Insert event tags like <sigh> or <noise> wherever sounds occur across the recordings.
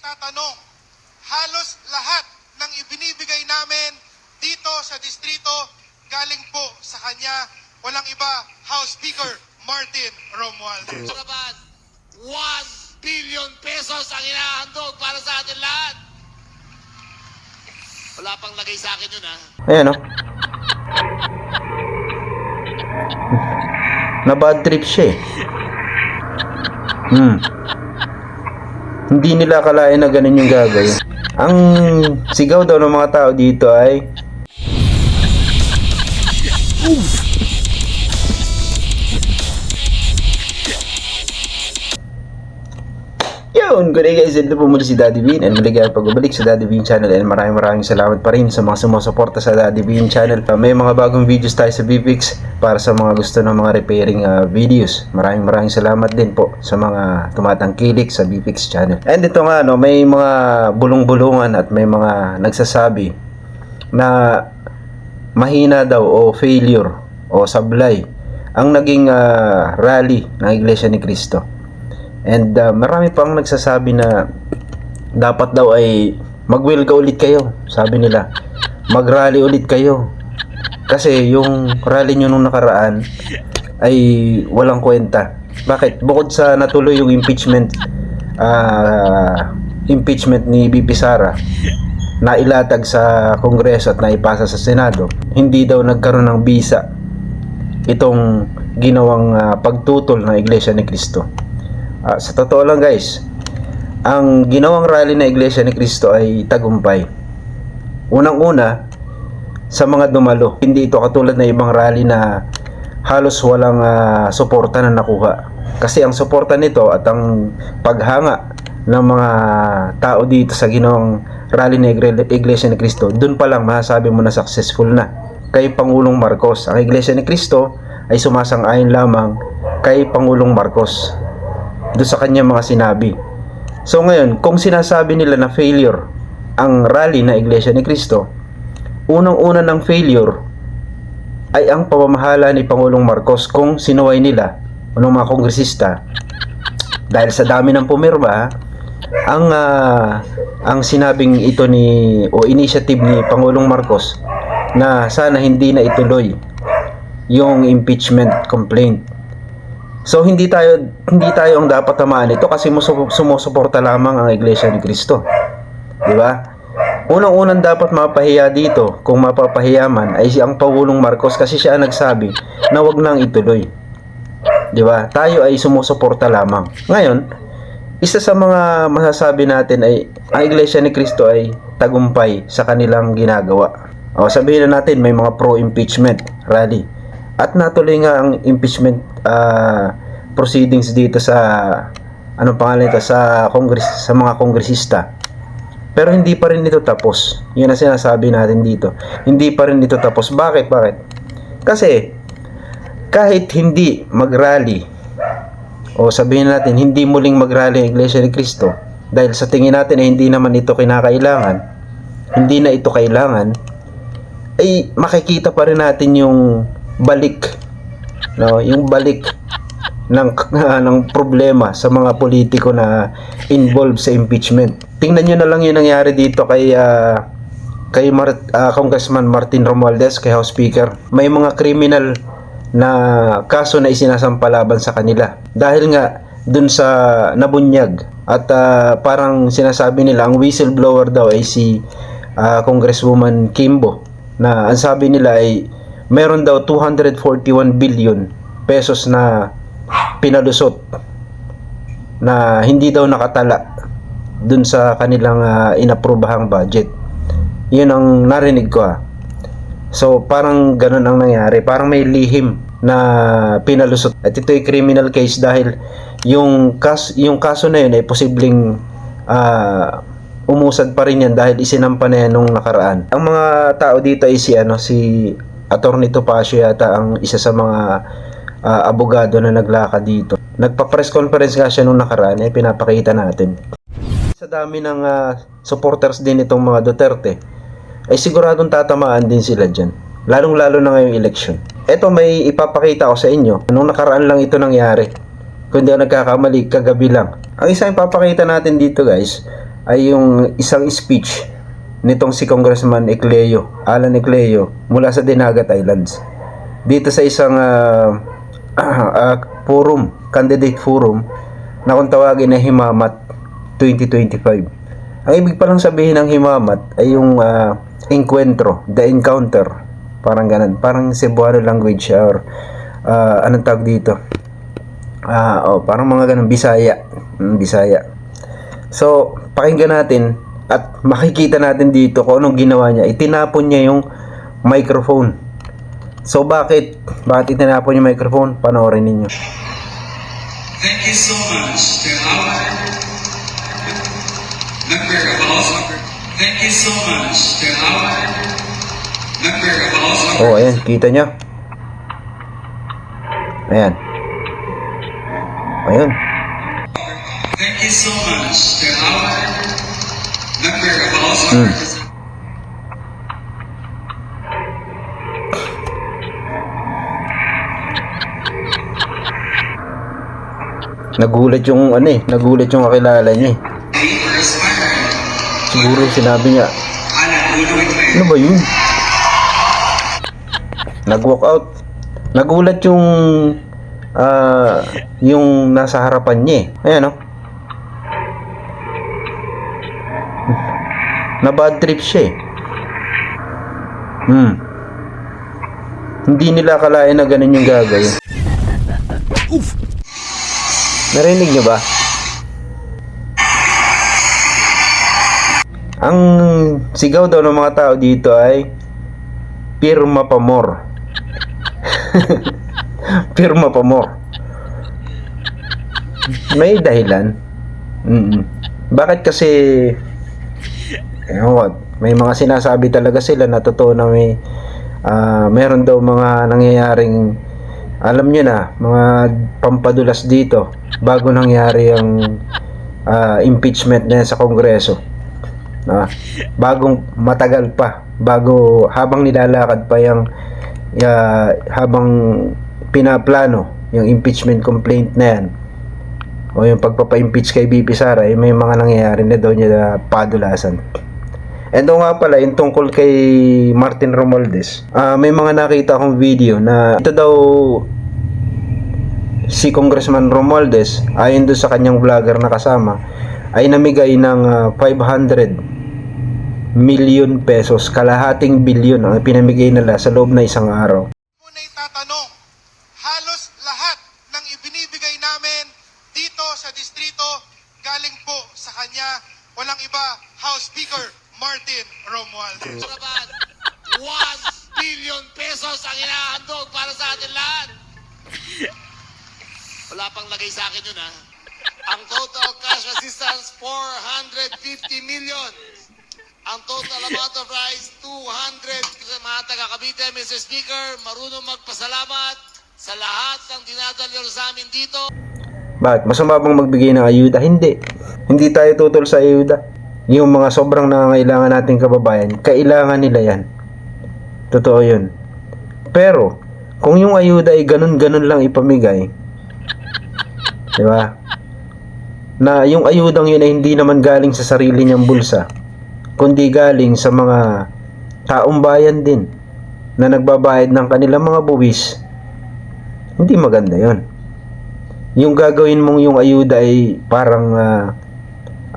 nagtatanong, halos lahat ng ibinibigay namin dito sa distrito galing po sa kanya, walang iba, House Speaker Martin Romualdez. Naman, 1 billion pesos ang inahandog para sa atin lahat. Wala pang lagay sa akin yun ha. Ayan o. Na bad trip siya eh. Hmm. Hindi nila akalain na ganun yung gagawin. Ang sigaw daw ng mga tao dito ay Yun, good day guys, ito po muli si Daddy Bean and maligayang pagbabalik sa Daddy Bean channel and maraming maraming salamat pa rin sa mga sumusuporta sa Daddy Bean channel. Uh, may mga bagong videos tayo sa BPix para sa mga gusto ng mga repairing uh, videos. Maraming maraming salamat din po sa mga tumatangkilik sa BPix channel. And ito nga, no, may mga bulong-bulungan at may mga nagsasabi na mahina daw o failure o sablay ang naging uh, rally ng Iglesia ni Cristo. And uh, marami pang nagsasabi na dapat daw ay mag-will ka ulit kayo, sabi nila. Mag-rally ulit kayo. Kasi yung rally nyo nung nakaraan ay walang kwenta. Bakit? Bukod sa natuloy yung impeachment ah, impeachment ni BP Sara na ilatag sa Kongreso at naipasa sa Senado, hindi daw nagkaroon ng bisa itong ginawang ah, pagtutol ng Iglesia ni Cristo. Ah, sa totoo lang guys, ang ginawang rally na Iglesia ni Cristo ay tagumpay. Unang-una, sa mga dumalo. Hindi ito katulad na ibang rally na halos walang ah, suporta na nakuha. Kasi ang suporta nito at ang paghanga ng mga tao dito sa ginawang rally Igre- Iglesia ni Cristo, dun pa lang masasabi mo na successful na. Kay Pangulong Marcos. Ang Iglesia ni Cristo ay sumasang-ayon lamang kay Pangulong Marcos doon sa kanyang mga sinabi. So ngayon, kung sinasabi nila na failure ang rally na Iglesia ni Cristo, unang-una ng failure ay ang pamamahala ni Pangulong Marcos kung sinuway nila o mga kongresista dahil sa dami ng pumirma ang ah, ang sinabing ito ni o initiative ni Pangulong Marcos na sana hindi na ituloy yung impeachment complaint So hindi tayo hindi tayo ang dapat tamaan ito kasi musu- sumusuporta lamang ang Iglesia ni Cristo. 'Di ba? Unang-unang dapat mapahiya dito kung mapapahiya man ay si ang Pangulong Marcos kasi siya ang nagsabi na wag nang ituloy. 'Di ba? Tayo ay sumusuporta lamang. Ngayon, isa sa mga masasabi natin ay ang Iglesia ni Cristo ay tagumpay sa kanilang ginagawa. O sabihin na natin may mga pro-impeachment rally. At natuloy nga ang impeachment ah, proceedings dito sa anong pangalan ito sa Congress sa mga kongresista. Pero hindi pa rin ito tapos. Yun ang sinasabi natin dito. Hindi pa rin ito tapos. Bakit? Bakit? Kasi kahit hindi mag-rally o sabihin natin hindi muling mag-rally ang Iglesia ni Cristo dahil sa tingin natin ay hindi naman ito kinakailangan hindi na ito kailangan ay makikita pa rin natin yung balik no yung balik ng <laughs> ng problema sa mga politiko na involved sa impeachment. Tingnan niyo na lang yung nangyari dito kay ah, kay Mar- ah, Congressman Martin Romualdez kay House Speaker. May mga criminal na kaso na isinasampalaban sa kanila dahil nga dun sa nabunyag at ah, parang sinasabi nila ang whistleblower daw ay si ah, Congresswoman Kimbo na ang sabi nila ay meron daw 241 billion pesos na pinalusot na hindi daw nakatala dun sa kanilang uh, inaprobahang budget. Yun ang narinig ko ah. So parang ganun ang nangyari. Parang may lihim na pinalusot. At ito ay criminal case dahil yung, kas yung kaso na yun ay posibleng ah, umusad pa rin yan dahil isinampa na yan nung nakaraan. Ang mga tao dito ay si ano si Attorney Topacio yata ang isa sa mga ah, abogado na naglakad dito. Nagpa-press conference nga siya nung nakaraan eh pinapakita natin. Sa dami ng ah, supporters din itong mga Duterte ay siguradong tatamaan din sila dyan. Lalong-lalo na ngayong election. Ito may ipapakita ko sa inyo. Nung nakaraan lang ito nangyari. Kung di ako nagkakamali, kagabi lang. Ang isa ipapakita natin dito guys, ay yung isang speech nitong si Congressman Ecleo, Alan Ecleo, mula sa Dinagat Islands. Dito sa isang ah, <clears throat> ah, forum, candidate forum, na kung tawagin na Himamat 2025. Ang ibig palang sabihin ng Himamat ay yung ah, encuentro, the encounter, parang ganun, parang Cebuano language or ah, anong tawag dito? Ah, oh, parang mga ganun, Bisaya. Mm, Bisaya. So, pakinggan natin at makikita natin dito kung anong ginawa niya. Itinapon niya yung microphone. So, bakit? Bakit itinapon yung microphone? Panoorin ninyo. Thank you so much to our member of House. Thank you so much to our member of House. Oh, ayan. Kita niyo? Ayan. Ayun. Thank you so much to our Hmm. Nagulat yung ano eh. Nagulat yung kakilala niya eh. Siguro sinabi niya, Ano ba yun? Nag-walk out. Nagulat yung ah yung nasa harapan niya eh. Ayan oh. Na bad trip siya eh. Hmm. Hindi nila akalain na ganun yung gagawin. Narinig niyo ba? Ang sigaw daw ng mga tao dito ay pirma pa more. <laughs> pirma pa more. May dahilan. Mm. Bakit kasi Ewan ko, may mga sinasabi talaga sila na totoo na may ah, meron daw mga nangyayaring alam nyo na, mga pampadulas dito bago nangyari ang ah, impeachment na sa Kongreso. Na bagong matagal pa, bago habang nilalakad pa yung ya, habang pinaplano yung impeachment complaint na yan o yung pagpapa-impeach kay BP Sara ay may mga nangyayari na daw niya na padulasan. And o nga pala, yung tungkol kay Martin Romualdez, ah, may mga nakita akong video na ito daw si Congressman Romualdez, ayon doon sa kanyang vlogger na kasama, ay namigay ng ah, 500 million pesos, kalahating bilyon ang pinamigay nila sa loob na isang araw. Muna itatanong, halos lahat ng ibinibigay namin dito sa distrito galing po sa kanya, walang iba, House Speaker Martin Romualdez. Naman? 1 billion pesos ang inahandog para sa atin lahat. Wala pang lagay sa akin yun ha. Ang total cash assistance, 450 million. Ang total amount of rice, 200. Sa mga taga Cavite, Mr. Speaker, marunong magpasalamat sa lahat ng dinadalo sa amin dito. Bakit? Masama bang magbigay ng ayuda? Hindi. Hindi tayo tutol sa ayuda. Yung mga sobrang nangangailangan nating kababayan, kailangan nila yan. Totoo yun. Pero, kung yung ayuda ay ganun-ganun lang ipamigay, di ba? Na yung ayudang yun ay hindi naman galing sa sarili niyang bulsa, kundi galing sa mga taong bayan din na nagbabayad ng kanilang mga buwis, hindi maganda yon yung gagawin mong yung ayuda ay parang ah,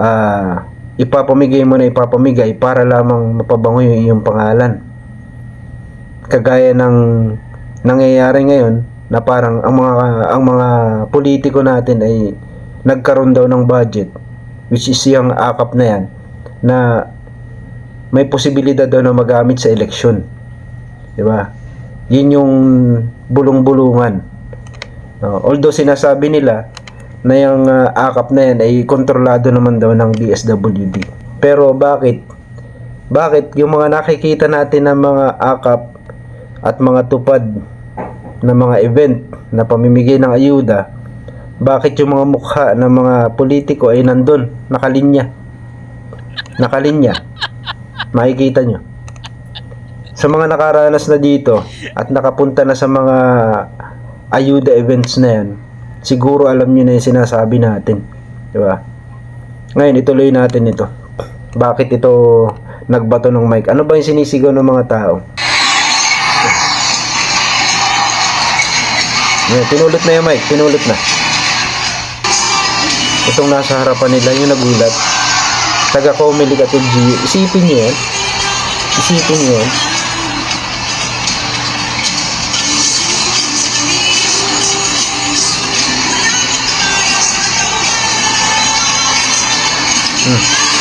ah, ipapamigay mo na ipapamigay para lamang mapabango yung iyong pangalan. Kagaya ng nangyayari ngayon na parang ang mga ang mga politiko natin ay nagkaroon daw ng budget which is yung akap na yan na may posibilidad daw na magamit sa eleksyon. 'Di ba? Yun yung bulong-bulungan. Although sinasabi nila na yung ah, akap na yan ay kontrolado naman daw ng DSWD. Pero bakit? Bakit yung mga nakikita natin ng mga akap at mga tupad na mga event na pamimigay ng ayuda, bakit yung mga mukha ng mga politiko ay nandun, nakalinya? Nakalinya. Makikita nyo. Sa mga nakaranas na dito at nakapunta na sa mga ayuda events na yan, siguro alam nyo na yung sinasabi natin. Di ba? Ngayon, ituloy natin ito. Bakit ito nagbato ng mic? Ano ba yung sinisigaw ng mga tao? Ngayon, pinulot na yung mic. Pinulot na. Itong nasa harapan nila, yung nagulat. Taga Comelec at LGU. Isipin nyo yan. Isipin nyo yan.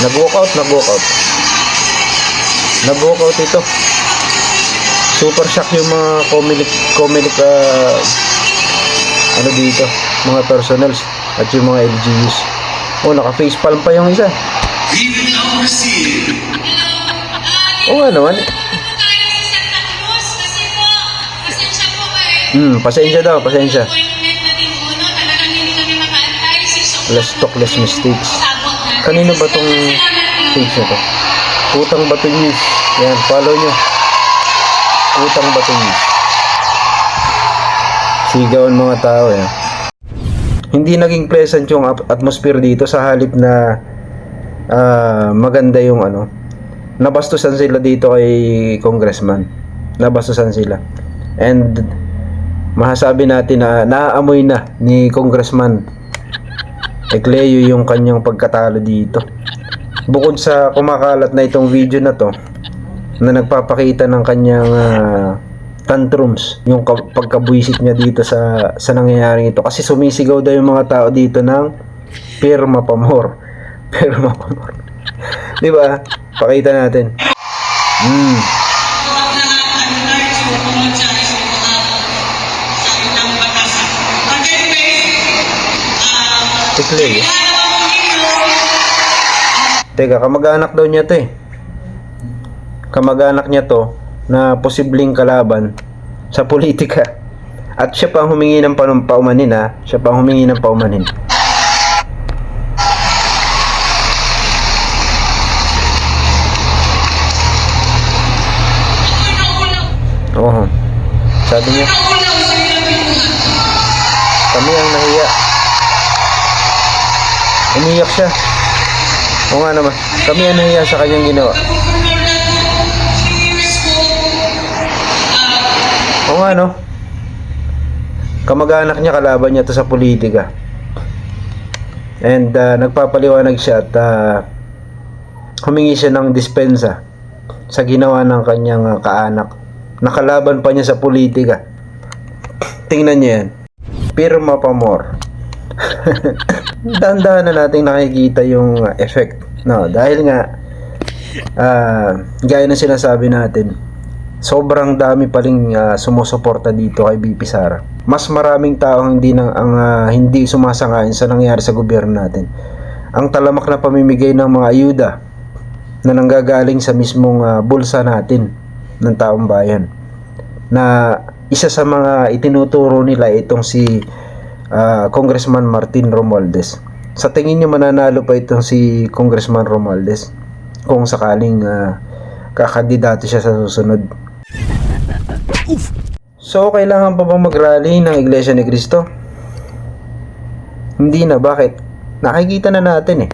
Nag-walkout, nag-walkout. Nag-walkout ito. Super shock yung mga Comelec, Comelec, ah, ano dito, mga personals at yung mga LGUs. Oh, naka-facepalm pa yung isa. Oo nga naman. Hmm, pasensya daw, pasensya. Less talk, less mistakes. Kanino ba tong page na to? Utang Bato News. Yan, follow nyo. Utang Bato News. Sigawan mga tao eh. Hindi naging pleasant yung atmosphere dito sa halip na ah, maganda yung ano. Nabastusan sila dito kay congressman. Nabastusan sila. And masasabi natin na naaamoy na ni congressman Ekleo yung kanyang pagkatalo dito. Bukod sa kumakalat na itong video na to, na nagpapakita ng kanyang ah, tantrums, yung ka- pagkabuisit niya dito sa sa nangyayaring ito. Kasi sumisigaw daw yung mga tao dito ng pirma pamor. <laughs> Pirma pamor. Di ba? Pakita natin. Hmm. Ekleo. Teka, kamag-anak daw niya to eh. Kamag-anak niya to na posibleng kalaban sa politika. At siya pa ang humingi ng pa- paumanin ha. Siya pa ang humingi ng paumanin. Oo. Sabi niya, kami ang nahiya. Umiyak siya. Oo nga naman. Kami ang nahiya sa kanyang ginawa. Oo nga no. Kamag-anak niya, kalaban niya to sa politika. And uh, nagpapaliwanag siya at uh, humingi siya ng dispensa sa ginawa ng kanyang uh, kaanak. Nakalaban pa niya sa politika. Tingnan niyo yan. Pirma pa more. <laughs> Dahan-dahan na natin nakikita yung uh, effect. No, dahil nga ah, gaya ng sinasabi natin, sobrang dami pa ring ah, sumusuporta dito kay BP Sara. Mas maraming tao hindi nang ang ah, hindi sumasang-ayon sa nangyari sa gobyerno natin. Ang talamak na pamimigay ng mga ayuda na nanggagaling sa mismong ah, bulsa natin ng taong bayan. Na isa sa mga itinuturo nila itong si ah, Congressman Martin Romualdez. Sa tingin niyo mananalo pa itong si Congressman Romualdez kung sakaling ah, kakandidato siya sa susunod. So, kailangan pa bang mag-rally ng Iglesia ni Cristo? Hindi na. Bakit? Nakikita na natin eh.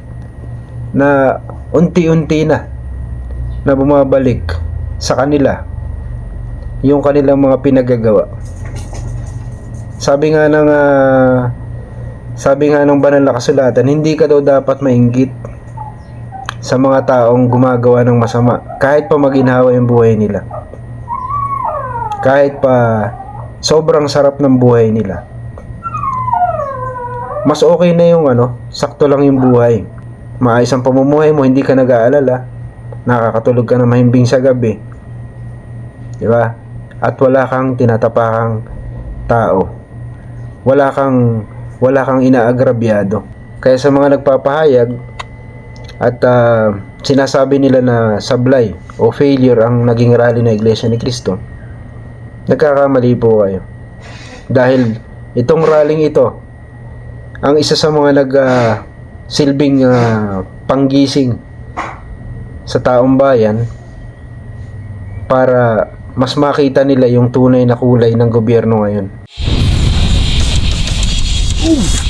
Na unti-unti na na bumabalik sa kanila yung kanilang mga pinagagawa. Sabi nga ng ah, sabi nga ng banal na kasulatan, hindi ka daw dapat mainggit sa mga taong gumagawa ng masama kahit pa maginhawa yung buhay nila. Kahit pa sobrang sarap ng buhay nila. Mas okay na yung ano, sakto lang yung buhay. Maayos ang pamumuhay mo, hindi ka nag-aalala. Nakakatulog ka na mahimbing sa gabi. Di ba? At wala kang tinatapakang tao. Wala kang wala kang inaagrabyado. Kaya sa mga nagpapahayag at ah, sinasabi nila na sablay o failure ang naging rally ng Iglesia ni Cristo, nagkakamali po kayo. Dahil itong rallying ito, ang isa sa mga nag ah, silbing ah, panggising sa taong bayan para mas makita nila yung tunay na kulay ng gobyerno ngayon. Ooh.